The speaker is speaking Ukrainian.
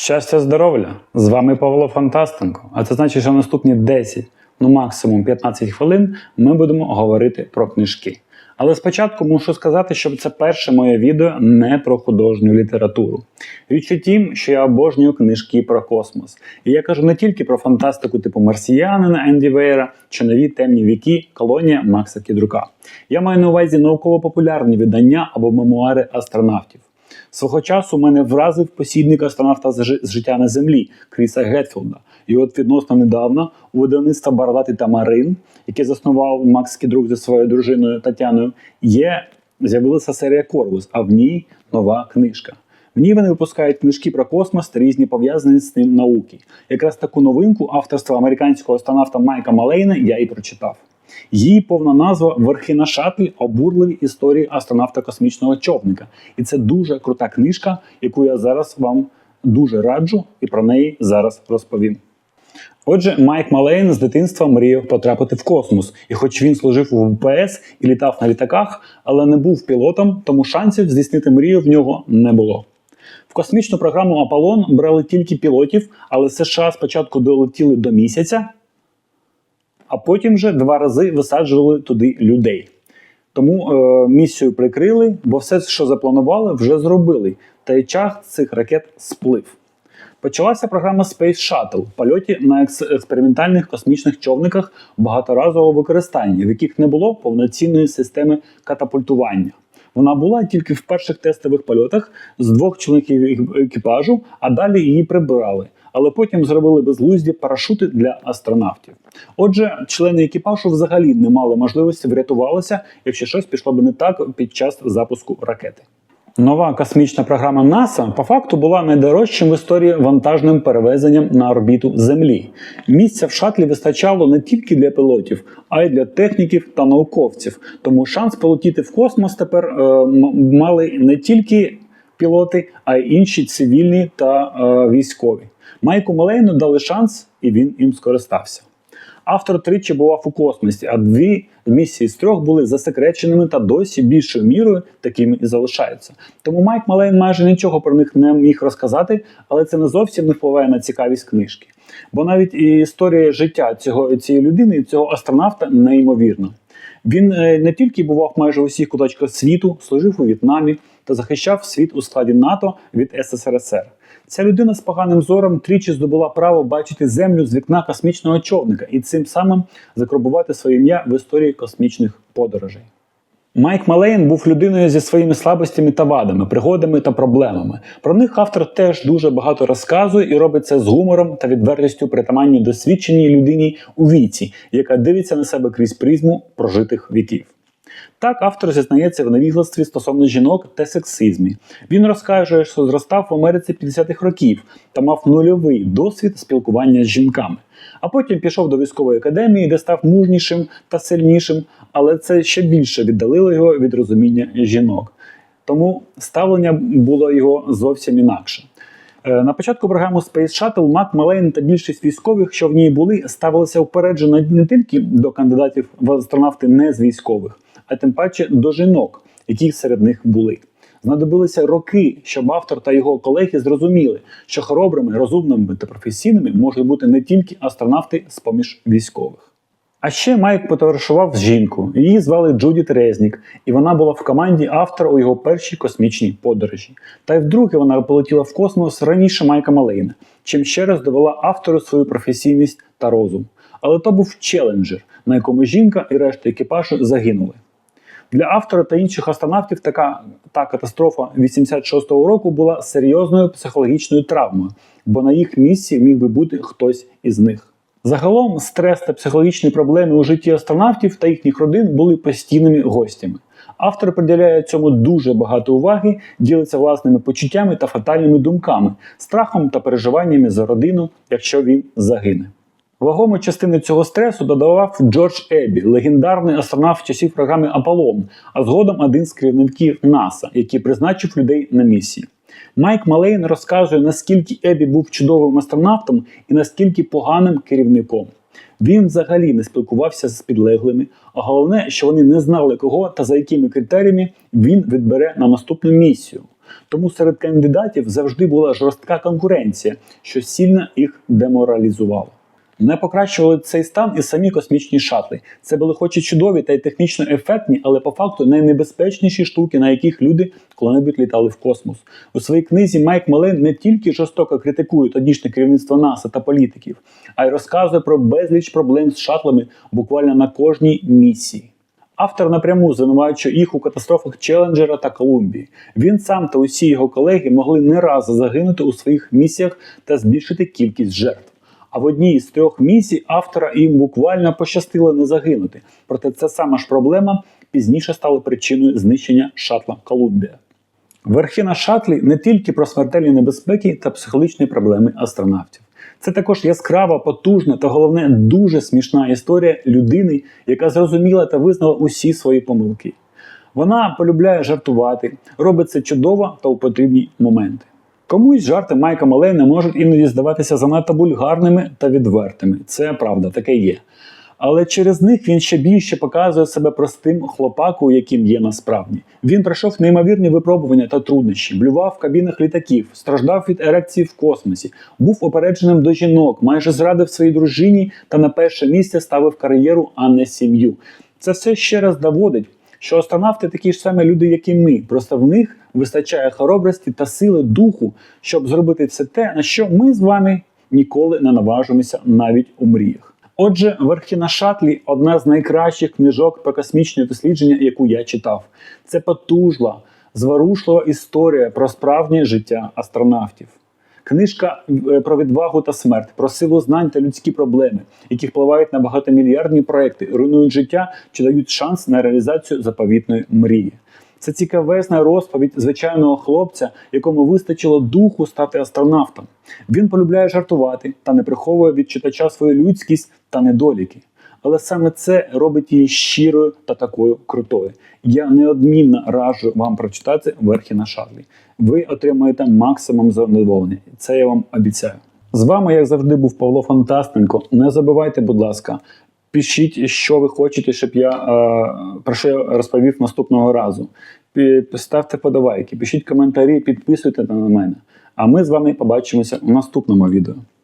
Щастя, здоров'я! З вами Павло Фантастенко. А це значить, що наступні 10, ну максимум 15 хвилин ми будемо говорити про книжки. Але спочатку мушу сказати, що це перше моє відео не про художню літературу. Річ тім, що я обожнюю книжки про космос. І я кажу не тільки про фантастику типу Марсіянина Енді Вейра чи нові темні віки колонія Макса Кідрука. Я маю на увазі науково-популярні видання або мемуари астронавтів. Свого часу мене вразив посідник астронавта з життя на землі Кріса Гетфілда. І от відносно недавно у видавництва Барлати та Марин, яке заснував Макс Кідрук зі своєю дружиною Тетяною, є з'явилася серія Корвус, а в ній нова книжка. В ній вони випускають книжки про космос та різні пов'язані з ним науки. Якраз таку новинку авторства американського астронавта Майка Малейна я і прочитав. Її повна назва Верхи на шатлі обурливі історії астронавта космічного човника. І це дуже крута книжка, яку я зараз вам дуже раджу, і про неї зараз розповім. Отже, Майк Малейн з дитинства мріяв потрапити в космос, і хоч він служив у ВПС і літав на літаках, але не був пілотом, тому шансів здійснити мрію в нього не було. В космічну програму Аполлон брали тільки пілотів, але США спочатку долетіли до місяця, а потім вже два рази висаджували туди людей. Тому е, місію прикрили, бо все, що запланували, вже зробили. Та й час цих ракет сплив. Почалася програма Space Shuttle в – польоті на експериментальних космічних човниках багаторазового використання, в яких не було повноцінної системи катапультування. Вона була тільки в перших тестових польотах з двох членів екіпажу, а далі її прибирали. Але потім зробили безглузді парашути для астронавтів. Отже, члени екіпажу взагалі не мали можливості врятувалися, якщо щось пішло б не так під час запуску ракети. Нова космічна програма НАСА по факту була найдорожчим в історії вантажним перевезенням на орбіту Землі. Місця в шатлі вистачало не тільки для пілотів, а й для техніків та науковців. Тому шанс полетіти в космос тепер е, мали не тільки пілоти, а й інші цивільні та е, військові. Майку Малейну дали шанс, і він їм скористався. Автор тричі бував у космосі, а дві місії з трьох були засекреченими та досі більшою мірою такими і залишаються. Тому Майк Малейн майже нічого про них не міг розказати, але це не зовсім не впливає на цікавість книжки. Бо навіть і історія життя цього цієї людини, цього астронавта, неймовірна. Він е, не тільки бував майже у всіх куточках світу, служив у В'єтнамі та захищав світ у складі НАТО від СССР. Ця людина з поганим зором тричі здобула право бачити землю з вікна космічного човника і цим самим закарбувати своє ім'я в історії космічних подорожей. Майк Малейн був людиною зі своїми слабостями та вадами, пригодами та проблемами. Про них автор теж дуже багато розказує і робить це з гумором та відвертістю притаманні досвідченій людині у віці, яка дивиться на себе крізь призму прожитих віків. Так, автор зізнається в невігластві стосовно жінок та сексизмі. Він розкаже, що зростав в Америці 50-х років та мав нульовий досвід спілкування з жінками. А потім пішов до військової академії, де став мужнішим та сильнішим, але це ще більше віддалило його від розуміння жінок. Тому ставлення було його зовсім інакше. Е, На початку програми Space Shuttle Мак Малейн та більшість військових, що в ній були, ставилися упереджено не тільки до кандидатів в астронавти не з військових, а тим паче до жінок, які серед них були. Знадобилися роки, щоб автор та його колеги зрозуміли, що хоробрими, розумними та професійними можуть бути не тільки астронавти з поміж військових. А ще Майк потоваришував з жінкою. Її звали Джудіт Резнік, і вона була в команді автора у його першій космічній подорожі. Та й вдруге вона полетіла в космос раніше Майка Малейна, чим ще раз довела автору свою професійність та розум. Але то був челенджер, на якому жінка і решта екіпажу загинули. Для автора та інших астронавтів така та катастрофа 86-го року була серйозною психологічною травмою, бо на їх місці міг би бути хтось із них. Загалом стрес та психологічні проблеми у житті астронавтів та їхніх родин були постійними гостями. Автор приділяє цьому дуже багато уваги, ділиться власними почуттями та фатальними думками, страхом та переживаннями за родину, якщо він загине. Вагому частину цього стресу додавав Джордж Еббі, легендарний астронавт часів програми Аполлон, а згодом один з керівників НАСА, який призначив людей на місії. Майк Малейн розказує, наскільки Еббі був чудовим астронавтом і наскільки поганим керівником. Він взагалі не спілкувався з підлеглими, а головне, що вони не знали, кого та за якими критеріями він відбере на наступну місію. Тому серед кандидатів завжди була жорстка конкуренція, що сильно їх деморалізувало. Не покращували цей стан і самі космічні шатли. Це були хоч і чудові та й технічно ефектні, але по факту найнебезпечніші штуки, на яких люди коли-небудь літали в космос. У своїй книзі Майк Мален не тільки жорстоко критикує тодішнє керівництво НАСА та політиків, а й розказує про безліч проблем з шатлами буквально на кожній місії. Автор напряму звинувачує їх у катастрофах Челенджера та Колумбії. Він сам та усі його колеги могли не раз загинути у своїх місіях та збільшити кількість жертв. А в одній з трьох місій автора їм буквально пощастило не загинути. Проте ця сама ж проблема пізніше стала причиною знищення шатла Колумбія. Верхи на шатлі не тільки про смертельні небезпеки та психологічні проблеми астронавтів. Це також яскрава, потужна та головне дуже смішна історія людини, яка зрозуміла та визнала усі свої помилки. Вона полюбляє жартувати, робить це чудово та у потрібні моменти. Комусь жарти Майка Малейна можуть іноді здаватися занадто бульгарними та відвертими. Це правда, таке є. Але через них він ще більше показує себе простим хлопакою, яким є насправді. Він пройшов неймовірні випробування та труднощі, блював в кабінах літаків, страждав від ерекції в космосі, був опередженим до жінок, майже зрадив своїй дружині та на перше місце ставив кар'єру, а не сім'ю. Це все ще раз доводить, що астронавти такі ж самі люди, як і ми. Просто в них вистачає хоробрості та сили духу, щоб зробити все те, на що ми з вами ніколи не наважимося навіть у мріях. Отже, верхи на шатлі одна з найкращих книжок про космічне дослідження, яку я читав. Це потужла, зворушлива історія про справжнє життя астронавтів. Книжка е, про відвагу та смерть, про силу знань та людські проблеми, які впливають на багатомільярдні проекти, руйнують життя чи дають шанс на реалізацію заповітної мрії. Це цікавезна розповідь звичайного хлопця, якому вистачило духу стати астронавтом. Він полюбляє жартувати та не приховує від читача свою людськість та недоліки. Але саме це робить її щирою та такою крутою. Я неодмінно раджу вам прочитати верхи на шатлі. Ви отримаєте максимум задоволення. Це я вам обіцяю. З вами, як завжди, був Павло Фантастенко. Не забувайте, будь ласка, пишіть, що ви хочете, щоб я е, про що я розповів наступного разу. Ставте подавайки, пишіть коментарі, підписуйте на мене. А ми з вами побачимося у наступному відео.